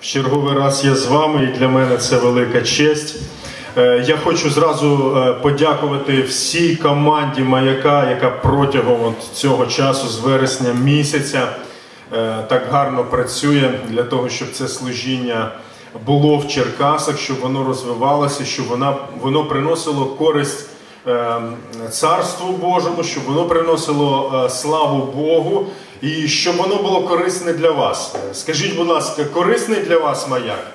В черговий раз я з вами, і для мене це велика честь. Е, Я хочу зразу е, подякувати всій команді Маяка, яка протягом от цього часу, з вересня місяця, е, так гарно працює для того, щоб це служіння було в Черкасах, щоб воно розвивалося, щоб вона, воно приносило користь е, Царству Божому, щоб воно приносило славу Богу і щоб воно було корисне для вас. Скажіть, будь ласка, корисний для вас маяк?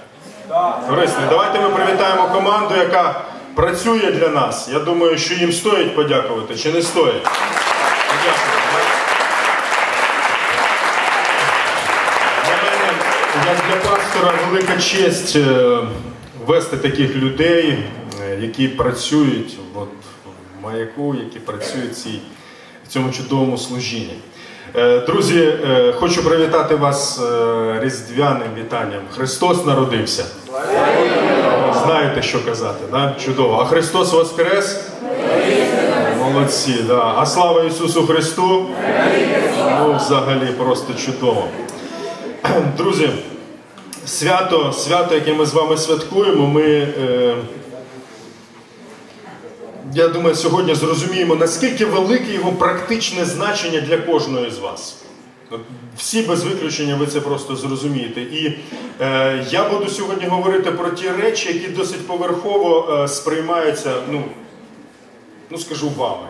Корисний. Давайте ми привітаємо команду, яка працює для нас. Я думаю, що їм стоїть подякувати чи не стоїть. Як для пастора, велика честь е, вести таких людей, е, які працюють от, в маяку, які працюють в цьому чудовому служінні. Е, Друзі, е, хочу привітати вас е, різдвяним вітанням. Христос народився. Знаєте, що казати, да? чудово. А Христос Воскрес? Молодці, да. А слава Ісусу Христу? Ну, взагалі, просто чудово. Друзі, свято, свято, яке ми з вами святкуємо, ми, я думаю, сьогодні зрозуміємо, наскільки велике його практичне значення для кожного з вас. Всі без виключення ви це просто зрозумієте. І е, я буду сьогодні говорити про ті речі, які досить поверхово е, сприймаються, ну, ну скажу вами.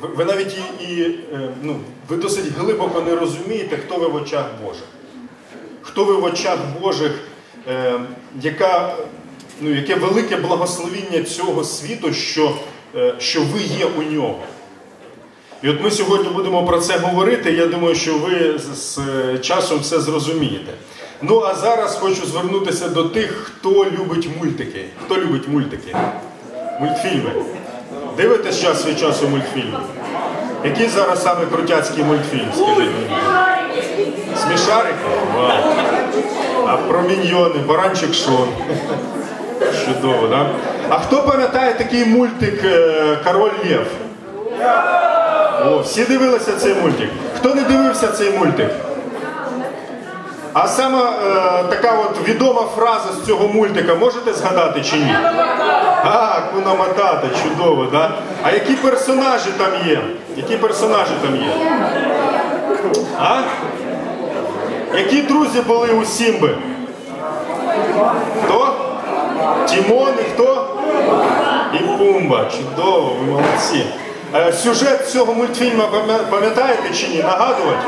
Ви, ви навіть і, і е, ну, ви досить глибоко не розумієте, хто ви в очах Божих. Хто ви в очах Божих, е, яка, ну, яке велике благословіння цього світу, що, е, що ви є у нього. І от ми сьогодні будемо про це говорити. Я думаю, що ви з, е, часом все зрозумієте. Ну а зараз хочу звернутися до тих, хто любить мультики. Хто любить мультики? Мультфільми. Дивитесь час від часу мультфільми? Який зараз саме крутяцький мультфільм? Смішарики? Вау. А про міньйони, баранчик Шон. Чудово, да? А хто пам'ятає такий мультик е, Король Лев? О, всі дивилися цей мультик. Хто не дивився цей мультик? А саме е, така от відома фраза з цього мультика можете згадати чи ні? А, Куна Матата, чудово, да? А які персонажі там є? Які персонажі там є? А? Які друзі були у Сімби? Хто? Тімон і хто? І Пумба. Чудово, ви молодці. Е, Сюжет цього мультфільму пам'ятаєте чи ні? Нагадувати?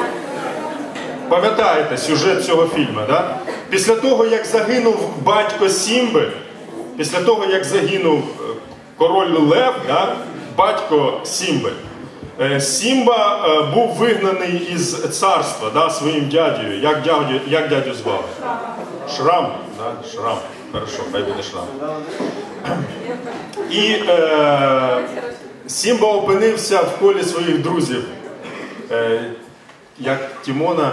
Пам'ятаєте сюжет цього фільму, да? Після того, як загинув батько Сімби, після того, як загинув е, король Лев, да? батько Сімби, е, Сімба е, був вигнаний із царства да, своїм дядею. Як дядю, як дядю звали? Шрам. Да? Шрам. Хорошо, хай буде шрам. І е, Сімба опинився в колі своїх друзів, е, як Тімона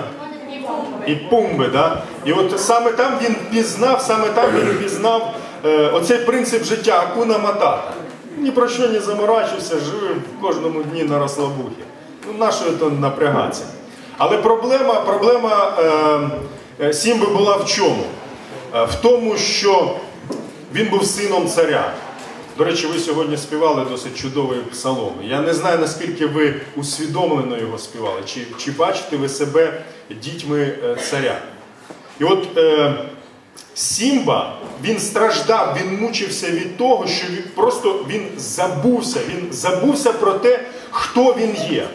і Пумби. Да? І от саме там він пізнав, саме там він пізнав е, оцей принцип життя Акуна Матата. Ні про що не заморачився, жив в кожному дні на розслабухі. Ну, нашою то напрягатися. Але проблема, проблема е, е, Сімби була в чому? Е, в тому, що він був сином царя. До речі, ви сьогодні співали досить чудовий псалом. Я не знаю, наскільки ви усвідомлено його співали, чи, чи бачите ви себе дітьми е, царя. І от е, Сімба, він страждав, він мучився від того, що він просто він забувся, він забувся про те, хто він є.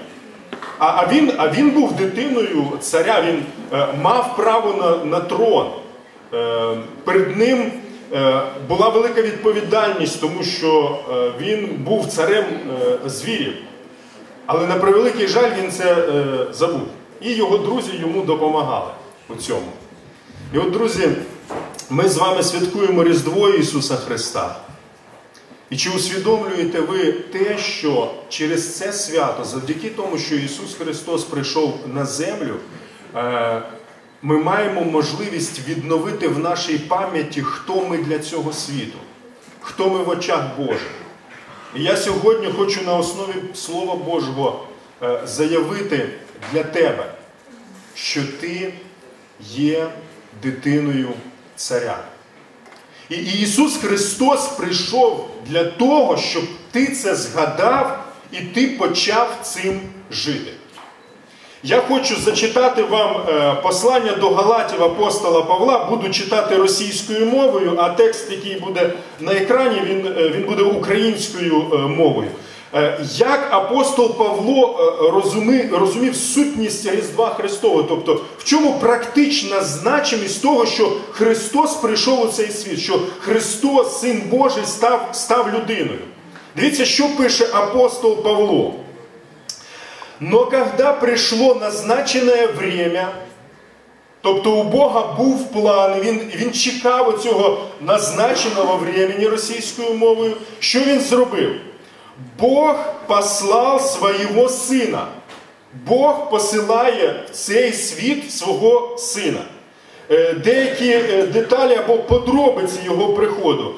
А, а, він, а він був дитиною царя, він е, мав право на, на трон. Е, перед ним е, була велика відповідальність, тому що е, він був царем звірів. Але на превеликий жаль він це забув. І його друзі йому допомагали у цьому. І от, друзі, ми з вами святкуємо Різдво Ісуса Христа. І чи усвідомлюєте ви те, що через це свято, завдяки тому, що Ісус Христос прийшов на землю, ми маємо можливість відновити в нашій пам'яті, хто ми для цього світу, хто ми в очах Божих. І я сьогодні хочу на основі Слова Божого е, заявити для тебе, що ти є дитиною царя. І Ісус Христос прийшов для того, щоб ти це згадав і ти почав цим жити. Я хочу зачитати вам е, послання до Галатів апостола Павла, буду читати російською мовою, а текст, який буде на екрані, він, е, він буде українською е, мовою. Як апостол Павло розумів, розумів сутність Різдва Христового, тобто в чому практична значимість того, що Христос прийшов у цей світ, що Христос, Син Божий, став, став людиною. Дивіться, що пише апостол Павло. Но когда пришло назначене время, тобто у Бога був план, він він чекав цього назначеного времени російською мовою, що він зробив? Бог послав свого сина. Бог посилає в цей світ свого сина. Е, деякі е, деталі або подробиці його приходу.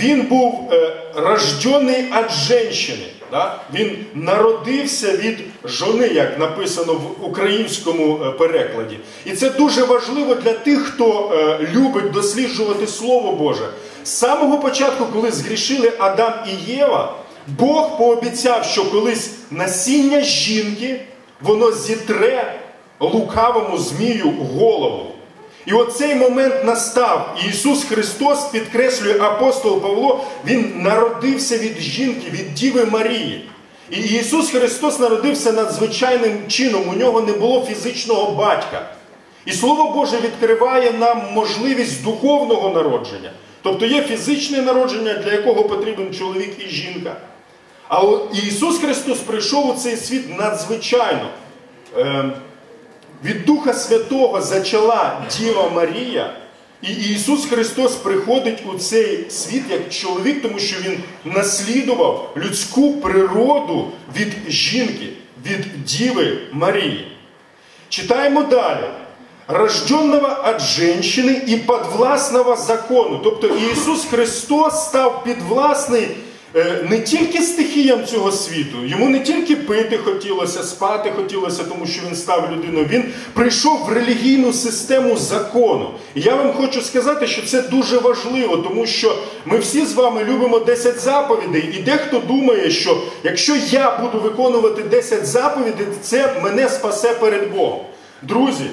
Він був е, рождений від жінки. Да? Він народився від жони, як написано в українському е, перекладі. І це дуже важливо для тих, хто е, любить досліджувати Слово Боже. З самого початку, коли згрішили Адам і Єва, Бог пообіцяв, що колись насіння жінки воно зітре лукавому змію голову. І оцей момент настав. І Ісус Христос підкреслює апостол Павло, Він народився від жінки, від Діви Марії. І Ісус Христос народився надзвичайним чином, у нього не було фізичного батька. І Слово Боже відкриває нам можливість духовного народження. Тобто є фізичне народження, для якого потрібен чоловік і жінка. А Ісус Христос прийшов у цей світ надзвичайно. Від Духа Святого зачала Діва Марія, і Ісус Христос приходить у цей світ як чоловік, тому що Він наслідував людську природу від жінки, від Діви Марії. Читаємо далі. Рожденного от женщины і подвласного закону. Тобто Ісус Христос став підвласний не тільки стихіям цього світу, йому не тільки пити хотілося, спати хотілося, тому що він став людиною. Він прийшов в релігійну систему закону. І я вам хочу сказати, що це дуже важливо, тому що ми всі з вами любимо 10 заповідей, і дехто думає, що якщо я буду виконувати 10 заповідей, це мене спасе перед Богом. Друзі,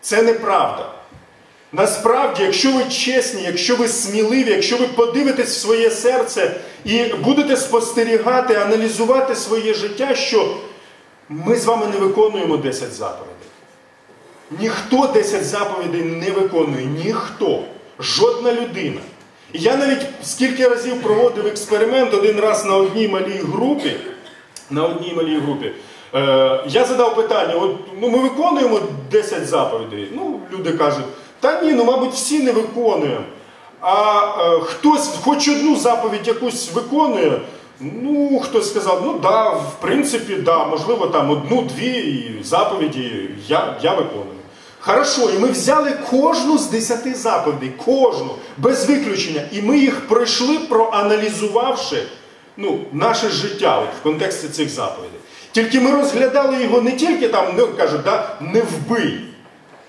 це неправда. Насправді, якщо ви чесні, якщо ви сміливі, якщо ви подивитесь в своє серце і будете спостерігати, аналізувати своє життя, що ми з вами не виконуємо 10 заповідей. Ніхто 10 заповідей не виконує, ніхто, жодна людина. І я навіть скільки разів проводив експеримент один раз на одній малій групі, на одній малій групі. Е, я задав питання: от, ну ми виконуємо 10 заповідей. Ну, люди кажуть. Та ні, ну мабуть, всі не виконуємо. А е, хтось хоч одну заповідь якусь виконує. Ну, хтось сказав, ну да, в принципі, да, можливо, там одну-дві заповіді я я виконую. Хорошо, і ми взяли кожну з десяти заповідей, кожну, без виключення. І ми їх пройшли, проаналізувавши ну, наше життя от, в контексті цих заповідей. Тільки ми розглядали його не тільки там, ну, кажуть, да, не вбий.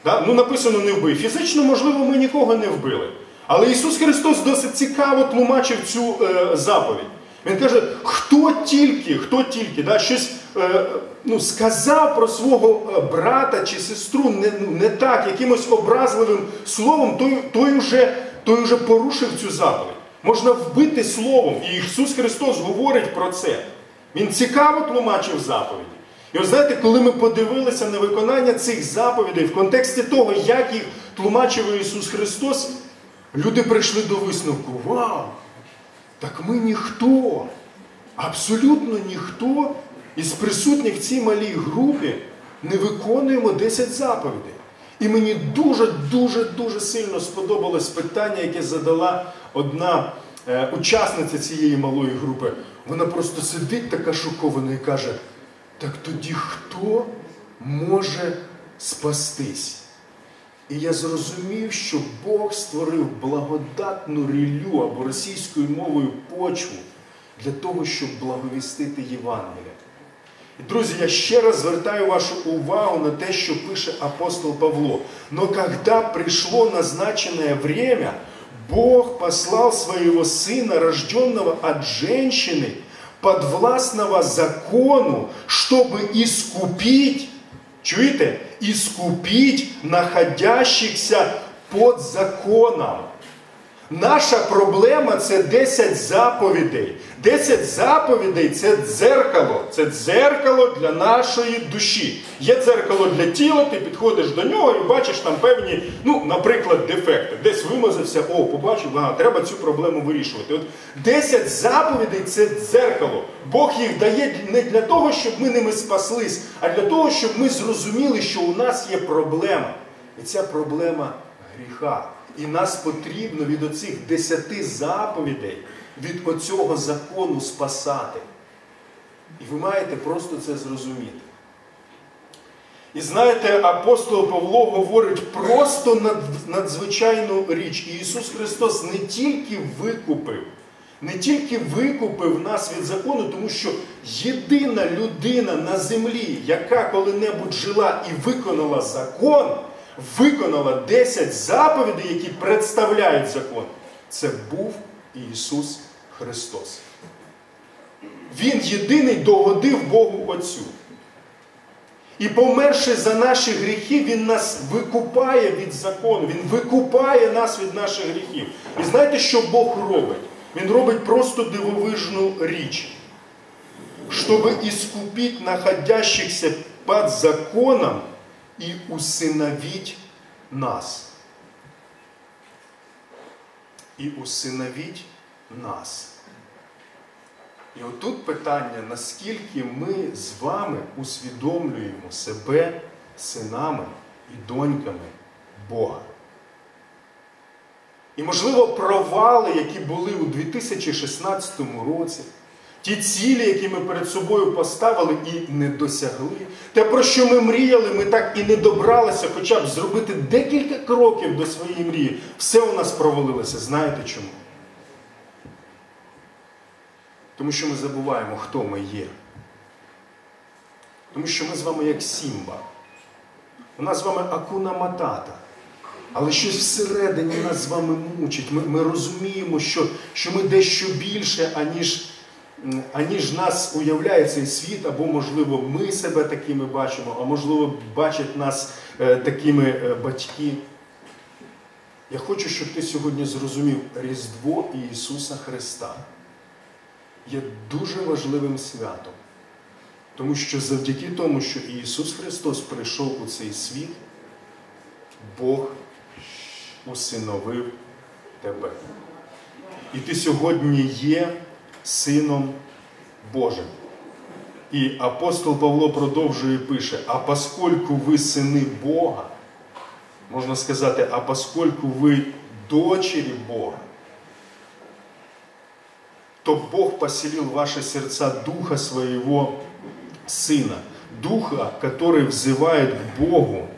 Да? Ну написано не вбий. Фізично, можливо, ми нікого не вбили. Але Ісус Христос досить цікаво тлумачив цю е, заповідь. Він каже, хто тільки, хто тільки да, щось е, ну, сказав про свого е, брата чи сестру не ну, не так, якимось образливим словом, той той, уже, той уже порушив цю заповідь. Можна вбити словом. І Ісус Христос говорить про це. Він цікаво тлумачив заповіді. І ви знаєте, коли ми подивилися на виконання цих заповідей в контексті того, як їх тлумачив Ісус Христос, люди прийшли до висновку: Вау! Так ми ніхто, абсолютно ніхто із присутніх в цій малій групі не виконуємо 10 заповідей. І мені дуже-дуже дуже сильно сподобалось питання, яке задала одна е, учасниця цієї малої групи. Вона просто сидить така шокована і каже. Так тоді хто може спастись? І я зрозумів, що Бог створив благодатну рілю або російською мовою почву для того, щоб благовістити Євангелія. Друзі, я ще раз звертаю вашу увагу на те, що пише апостол Павло. Но когда пришло назначенное время, Бог послал своего Сына, рожденного от женщины, подвластного закону, чтобы искупить, чуете, искупить находящихся под законом. Наша проблема це 10 заповідей. 10 заповідей це дзеркало. Це дзеркало для нашої душі. Є дзеркало для тіла, ти підходиш до нього і бачиш там певні, ну, наприклад, дефекти. Десь вимазався, о, побачив, ага, треба цю проблему вирішувати. От 10 заповідей це дзеркало. Бог їх дає не для того, щоб ми ними спаслись, а для того, щоб ми зрозуміли, що у нас є проблема. І ця проблема гріха. І нас потрібно від оцих десяти заповідей, від оцього закону спасати. І ви маєте просто це зрозуміти. І знаєте, апостол Павло говорить просто надзвичайну річ. І Ісус Христос не тільки викупив, не тільки викупив нас від закону, тому що єдина людина на землі, яка коли-небудь жила і виконала закон виконала 10 заповідей, які представляють закон. Це був Ісус Христос. Він єдиний догодив Богу Отцю. І померши за наші гріхи, Він нас викупає від закону, Він викупає нас від наших гріхів. І знаєте, що Бог робить? Він робить просто дивовижну річ. Щоб іскупити находящихся під законом, і усиновіть нас. І усиновіть нас. І отут питання, наскільки ми з вами усвідомлюємо себе синами і доньками Бога. І, можливо, провали, які були у 2016 році. Ті цілі, які ми перед собою поставили і не досягли. Те, про що ми мріяли, ми так і не добралися, хоча б зробити декілька кроків до своєї мрії. Все у нас провалилося. Знаєте чому? Тому що ми забуваємо, хто ми є. Тому що ми з вами як Сімба. У нас з вами акуна матата. Але щось всередині нас з вами мучить. Ми ми розуміємо, що, що ми дещо більше, аніж аніж нас уявляє цей світ, або, можливо, ми себе такими бачимо, а можливо, бачать нас е, такими е, батьки. Я хочу, щоб ти сьогодні зрозумів Різдво Ісуса Христа є дуже важливим святом. Тому що завдяки тому, що Ісус Христос прийшов у цей світ, Бог усиновив тебе. І ти сьогодні є Сином Божим. І апостол Павло продовжує пише: а поскольку ви сини Бога, можна сказати, а поскольку ви дочері Бога, то Бог поселил в ваши сердца Духа Своего Сына, Духа, который взывает к Богу,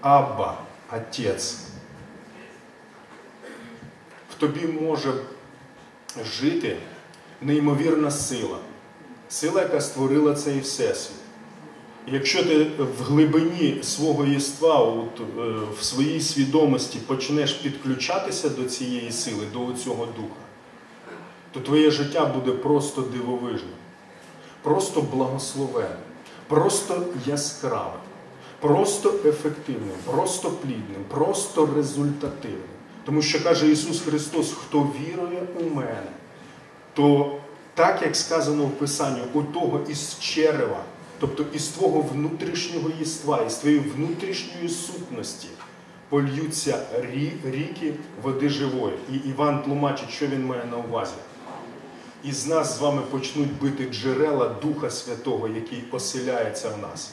Абба, Отец. В тобі може жити неймовірна сила, сила, яка створила цей всесвіт. Якщо ти в глибині свого єства, от, е, в своїй свідомості почнеш підключатися до цієї сили, до цього духа, то твоє життя буде просто дивовижним, просто благословенним, просто яскравим, просто ефективним, просто плідним, просто результативним. Тому що каже Ісус Христос, хто вірує у мене то так як сказано в Писанні, у того із черева, тобто із твого внутрішнього єства, із твоєї внутрішньої сутності, польються ріки води живої. І Іван тлумачить, що він має на увазі. І з нас з вами почнуть бити джерела Духа Святого, який оселяється в нас,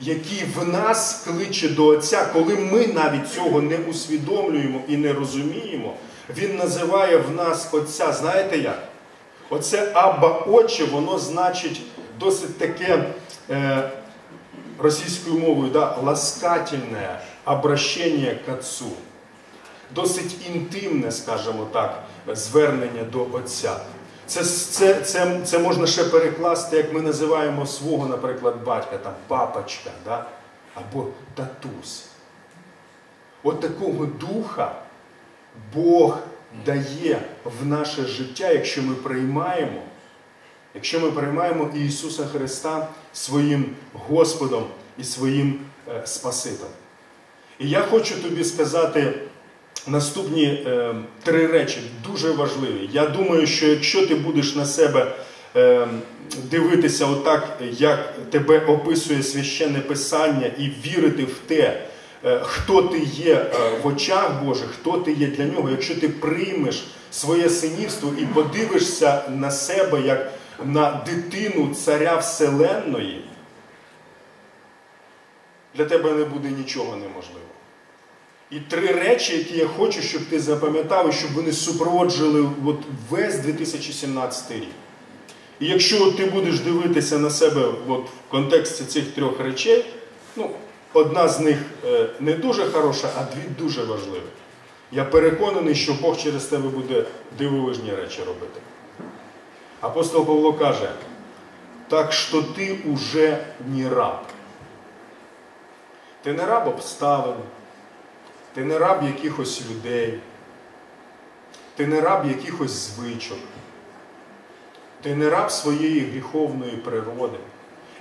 який в нас кличе до Отця, коли ми навіть цього не усвідомлюємо і не розуміємо, Він називає в нас Отця, знаєте як? Оце Абба Отче, воно значить досить таке е, російською мовою да, ласкательне обращення к Отцу. Досить інтимне, скажімо так, звернення до Отця. Це, це, це, це можна ще перекласти, як ми називаємо свого, наприклад, батька, там папочка, да? або татусь. От такого духа Бог дає в наше життя, якщо ми приймаємо, якщо ми приймаємо Ісуса Христа своїм Господом і своїм е, Спасителем. І я хочу тобі сказати наступні е, три речі, дуже важливі. Я думаю, що якщо ти будеш на себе е, дивитися отак, як тебе описує священне Писання, і вірити в те, хто ти є е, в очах Божих, хто ти є для нього, якщо ти приймеш своє синівство і подивишся на себе як на дитину царя Вселенної, для тебе не буде нічого неможливого. І три речі, які я хочу, щоб ти запам'ятав, і щоб вони супроводжували от весь 2017 рік. І якщо ти будеш дивитися на себе от в контексті цих трьох речей, ну, одна з них е, не дуже хороша, а дві дуже важливі. Я переконаний, що Бог через тебе буде дивовижні речі робити. Апостол Павло каже, так що ти уже не раб. Ти не раб обставин, ти не раб якихось людей, ти не раб якихось звичок, ти не раб своєї гріховної природи.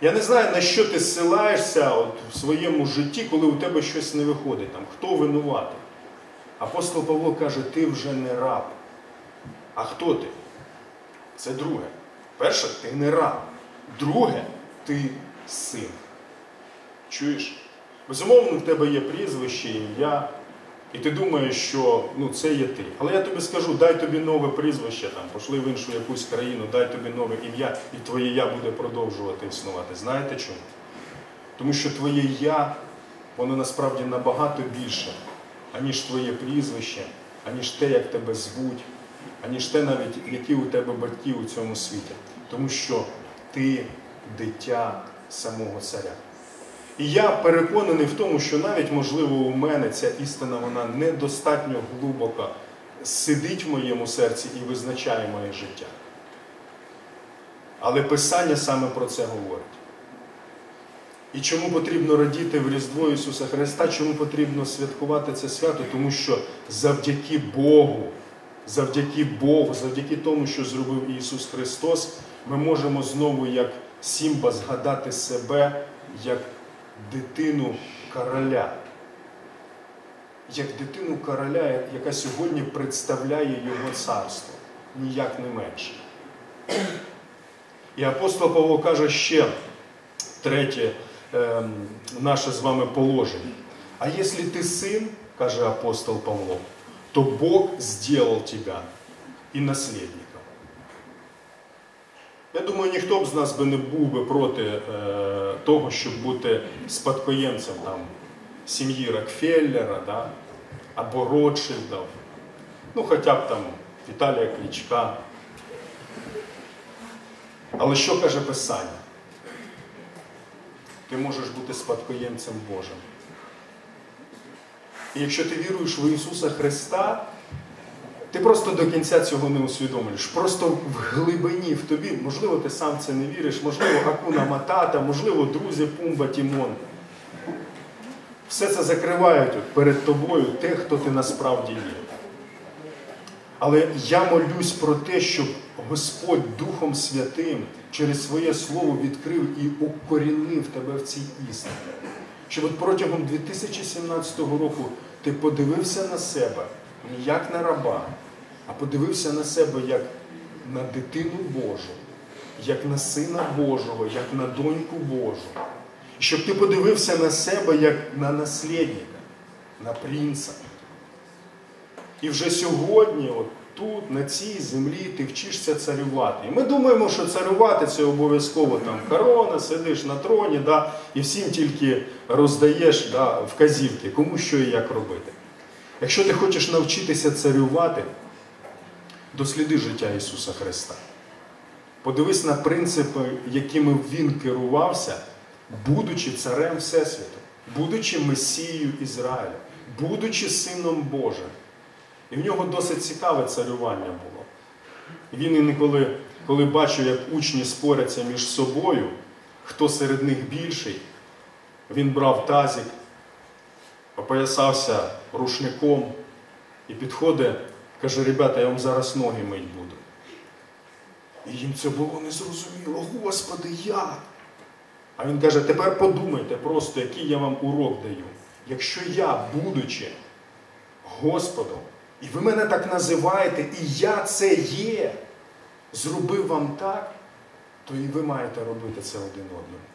Я не знаю, на що ти зсилаєшся от в своєму житті, коли у тебе щось не виходить, там, хто винуватий. Апостол Павло каже, ти вже не раб. А хто ти? Це друге. Перше, ти не раб. Друге, ти син. Чуєш? Безумовно, в тебе є прізвище, ім'я, і ти думаєш, що ну, це є ти. Але я тобі скажу, дай тобі нове прізвище, там, пошли в іншу якусь країну, дай тобі нове ім'я, і твоє я буде продовжувати існувати. Знаєте чому? Тому що твоє я, воно насправді набагато більше, аніж твоє прізвище, аніж те, як тебе звуть, аніж те, навіть які у тебе батьки у цьому світі. Тому що ти дитя самого царя. І я переконаний в тому, що навіть, можливо, у мене ця істина вона недостатньо глибоко сидить в моєму серці і визначає моє життя. Але Писання саме про це говорить. І чому потрібно радіти в Різдво Ісуса Христа, чому потрібно святкувати це свято? Тому що завдяки Богу, завдяки Богу, завдяки тому, що зробив Ісус Христос, ми можемо знову, як Сімба, згадати себе як дитину короля. Як дитину короля, яка сьогодні представляє Його царство, ніяк не менше. І апостол Павло каже ще третє е, наше з вами положення. А якщо ти син, каже апостол Павло, то Бог зробив тебе і наслідником. Я думаю, ніхто б з нас би не був би проти е, того, щоб бути спадкоємцем там, сім'ї Рокфеллера да? або Ротшильдів, ну хоча б там Віталія Клічка. Але що каже Писання? Ти можеш бути спадкоємцем Божим. І якщо ти віруєш в Ісуса Христа, ти просто до кінця цього не усвідомлюєш. Просто в глибині в тобі, можливо, ти сам це не віриш, можливо, Акуна Матата, можливо, друзі Пумба Тімон. Все це закривають перед тобою те, хто ти насправді є. Але я молюсь про те, щоб Господь Духом Святим через своє Слово відкрив і укорінив тебе в цій істині. Щоб от протягом 2017 року ти подивився на себе не як на раба, а подивився на себе як на дитину Божу, як на Сина Божого, як на доньку Божу. Щоб ти подивився на себе як на наслідника, на принца. І вже сьогодні, от тут, на цій землі, ти вчишся царювати. І ми думаємо, що царювати це обов'язково там корона, сидиш на троні, да, і всім тільки роздаєш да, вказівки, кому що і як робити. Якщо ти хочеш навчитися царювати, досліди життя Ісуса Христа. Подивись на принципи, якими Він керувався, будучи царем Всесвіту, будучи Месією Ізраїля, будучи Сином Божим. І в нього досить цікаве царювання було. Він інколи, коли бачив, як учні споряться між собою, хто серед них більший, він брав тазик, опоясався рушником і підходить, каже, ребята, я вам зараз ноги мить буду. І їм це було незрозуміло. Господи, як? А він каже, тепер подумайте просто, який я вам урок даю. Якщо я, будучи Господом, і ви мене так називаєте, і я це є, зробив вам так, то і ви маєте робити це один одному.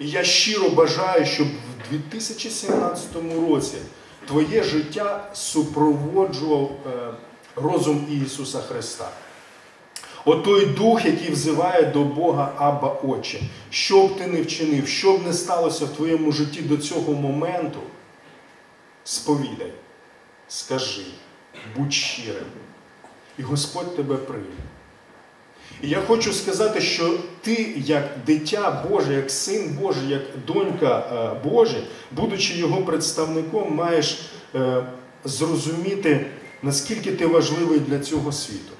І я щиро бажаю, щоб в 2017 році твоє життя супроводжував е, розум Ісуса Христа. От той дух, який взиває до Бога Абба Отче. Що б ти не вчинив, що б не сталося в твоєму житті до цього моменту, сповідай, скажи, будь щирим. І Господь тебе прийме. І я хочу сказати, що ти, як дитя Боже, як син Божий, як донька е, Божа, будучи його представником, маєш е, зрозуміти, наскільки ти важливий для цього світу.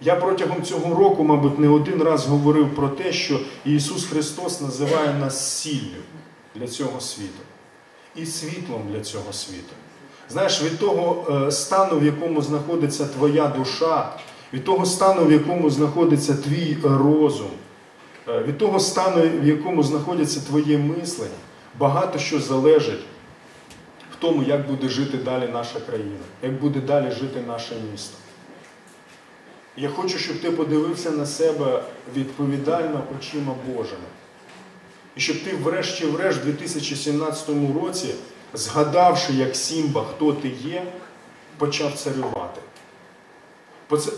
Я протягом цього року, мабуть, не один раз говорив про те, що Ісус Христос називає нас сіллю для цього світу і світлом для цього світу. Знаєш, від того е, стану, в якому знаходиться твоя душа, від того стану, в якому знаходиться твій розум, е, від того стану, в якому знаходиться твоє мислення, багато що залежить в тому, як буде жити далі наша країна, як буде далі жити наше місто. Я хочу, щоб ти подивився на себе відповідально очима Божими. І щоб ти, врешті-врешт, в 2017 році, згадавши, як Сімба, хто ти є, почав царювати.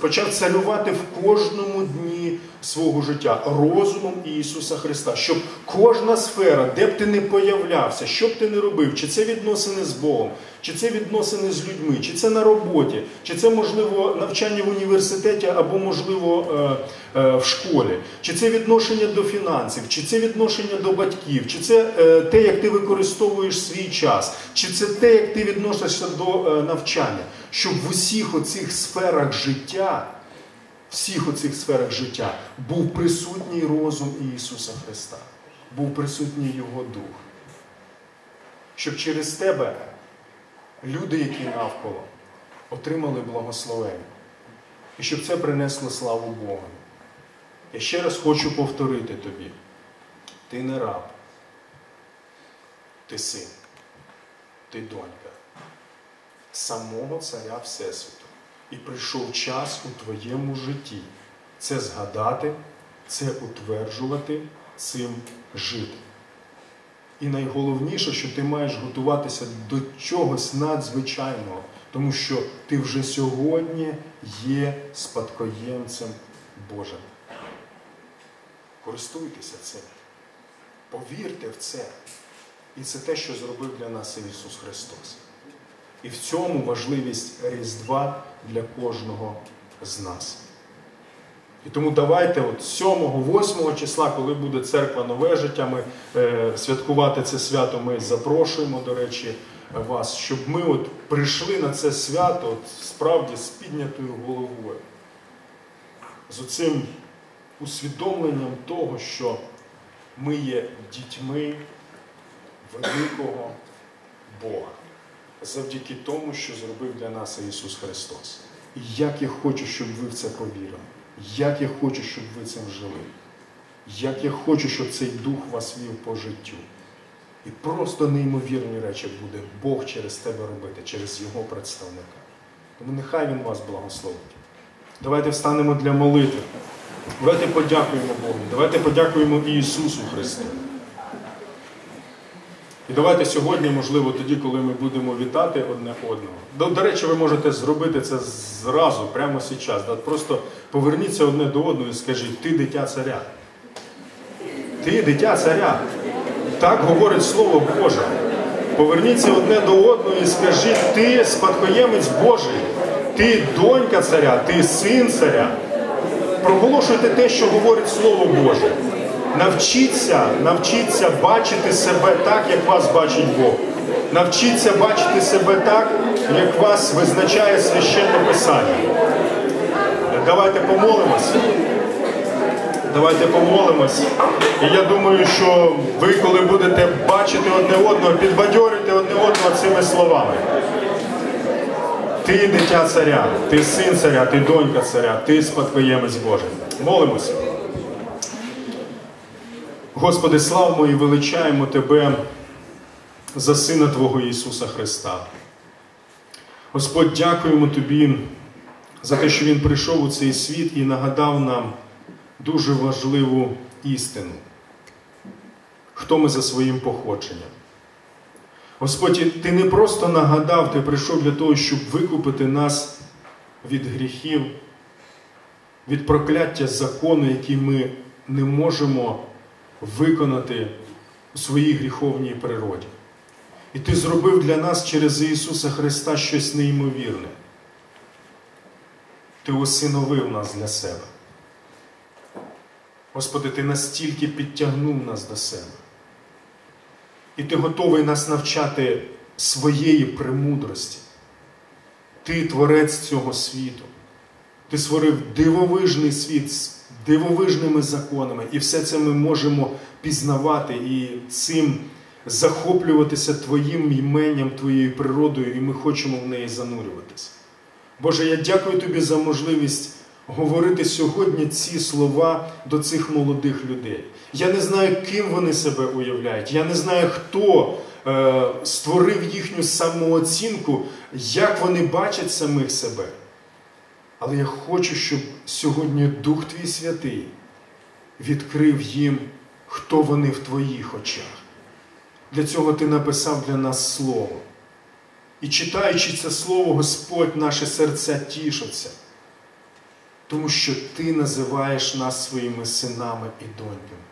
Почав царювати в кожному дні свого життя розумом Ісуса Христа, щоб кожна сфера, де б ти не появлявся, що б ти не робив, чи це відносини з Богом, чи це відносини з людьми, чи це на роботі, чи це можливо навчання в університеті або можливо е, е, в школі, чи це відношення до фінансів, чи це відношення до батьків, чи це е, те, як ти використовуєш свій час, чи це те, як ти відносишся до навчання, щоб в усіх оцих сферах життя всіх оцих сферах життя був присутній розум Ісуса Христа, був присутній Його Дух. Щоб через тебе люди, які навколо, отримали благословення. І щоб це принесло славу Богу. Я ще раз хочу повторити тобі: ти не раб, ти син, ти донька, самого Царя Всесвіту. І прийшов час у твоєму житті це згадати, це утверджувати, цим жити. І найголовніше, що ти маєш готуватися до чогось надзвичайного, тому що ти вже сьогодні є спадкоємцем Божим. Користуйтеся цим. Повірте в це. І це те, що зробив для нас Ісус Христос. І в цьому важливість Різдва для кожного з нас. І тому давайте от 7-8 числа, коли буде церква нове життя, ми е, святкувати це свято, ми запрошуємо, до речі, вас, щоб ми от прийшли на це свято от, справді з піднятою головою, з оцим усвідомленням того, що ми є дітьми великого Бога завдяки тому, що зробив для нас Ісус Христос. І як я хочу, щоб ви в це повірили, як я хочу, щоб ви цим жили, як я хочу, щоб цей дух вас вів по життю. І просто неймовірні речі буде Бог через тебе робити, через Його представника. Тому нехай Він вас благословить. Давайте встанемо для молитви. Давайте подякуємо Богу. Давайте подякуємо Ісусу Христу. І давайте сьогодні, можливо, тоді, коли ми будемо вітати одне одного. До, до речі, ви можете зробити це зразу, прямо зараз. Просто поверніться одне до одного і скажіть, ти дитя царя. Ти дитя царя. Так говорить Слово Боже. Поверніться одне до одного і скажіть, ти спадкоємець Божий, ти донька царя, ти син царя. Проголошуйте те, що говорить Слово Боже. Навчіться, навчіться бачити себе так, як вас бачить Бог. Навчіться бачити себе так, як вас визначає священне Писання. давайте помолимось. Давайте помолимось. І я думаю, що ви, коли будете бачити одне одного, підбадьорюйте одне одного цими словами. Ти дитя царя, ти син царя, ти донька царя, ти спадкоємець Божий. Молимось. Господи, славимо і величаємо Тебе за Сина Твого Ісуса Христа. Господь, дякуємо Тобі за те, що Він прийшов у цей світ і нагадав нам дуже важливу істину, хто ми за своїм походженням. Господь, Ти не просто нагадав, Ти прийшов для того, щоб викупити нас від гріхів, від прокляття закону, який ми не можемо виконати у своїй гріховній природі. І Ти зробив для нас через Ісуса Христа щось неймовірне. Ти усиновив нас для себе. Господи, Ти настільки підтягнув нас до себе. І Ти готовий нас навчати своєї премудрості. Ти творець цього світу. Ти створив дивовижний світ дивовижними законами. І все це ми можемо пізнавати і цим захоплюватися Твоїм іменням, Твоєю природою, і ми хочемо в неї занурюватися. Боже, я дякую Тобі за можливість говорити сьогодні ці слова до цих молодих людей. Я не знаю, ким вони себе уявляють. Я не знаю, хто е, створив їхню самооцінку, як вони бачать самих себе. Але я хочу, щоб сьогодні Дух Твій Святий відкрив їм, хто вони в Твоїх очах. Для цього Ти написав для нас Слово. І читаючи це Слово, Господь, наше серця тішаться, тому що Ти називаєш нас своїми синами і доньками.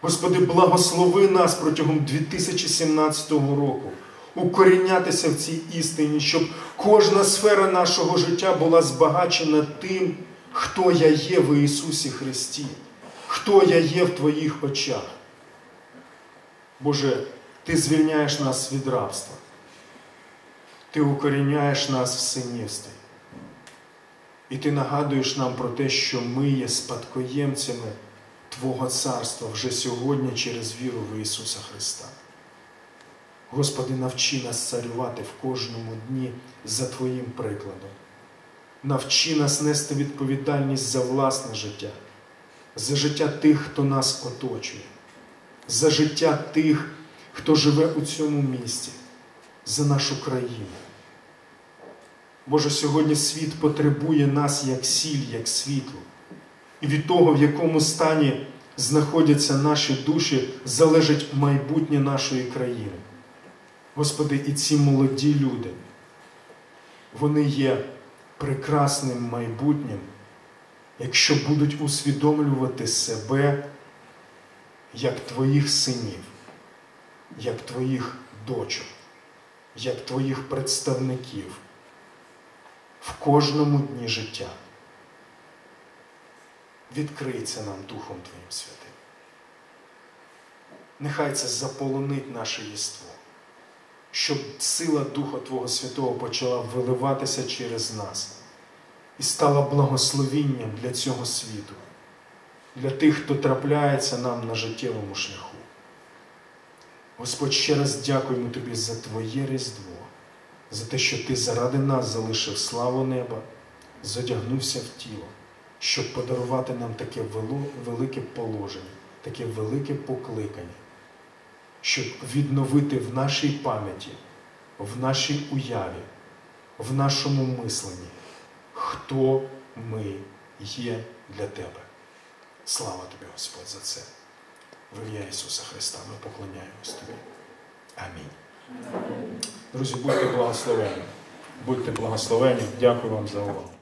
Господи, благослови нас протягом 2017 року укорінятися в цій істині, щоб кожна сфера нашого життя була збагачена тим, хто я є в Ісусі Христі, хто я є в Твоїх очах. Боже, Ти звільняєш нас від рабства. Ти укоріняєш нас в синівстві. І ти нагадуєш нам про те, що ми є спадкоємцями Твого царства вже сьогодні через віру в Ісуса Христа. Господи, навчи нас царювати в кожному дні за Твоїм прикладом. Навчи нас нести відповідальність за власне життя, за життя тих, хто нас оточує, за життя тих, хто живе у цьому місті, за нашу країну. Боже, сьогодні світ потребує нас як сіль, як світло. І від того, в якому стані знаходяться наші душі, залежить майбутнє нашої країни. Господи, і ці молоді люди, вони є прекрасним майбутнім, якщо будуть усвідомлювати себе як Твоїх синів, як Твоїх дочок, як Твоїх представників в кожному дні життя. Відкрий це нам Духом Твоїм Святим. Нехай це заполонить наше єство, щоб сила Духа Твого Святого почала виливатися через нас і стала благословінням для цього світу, для тих, хто трапляється нам на життєвому шляху. Господь, ще раз дякуємо Тобі за Твоє Різдво, за те, що Ти заради нас залишив славу неба, задягнувся в тіло щоб подарувати нам таке велике положення, таке велике покликання, щоб відновити в нашій пам'яті, в нашій уяві, в нашому мисленні, хто ми є для Тебе. Слава Тобі, Господь, за це. В ім'я Ісуса Христа ми поклоняємось Тобі. Амінь. Друзі, будьте благословені. Будьте благословені. Дякую вам за увагу.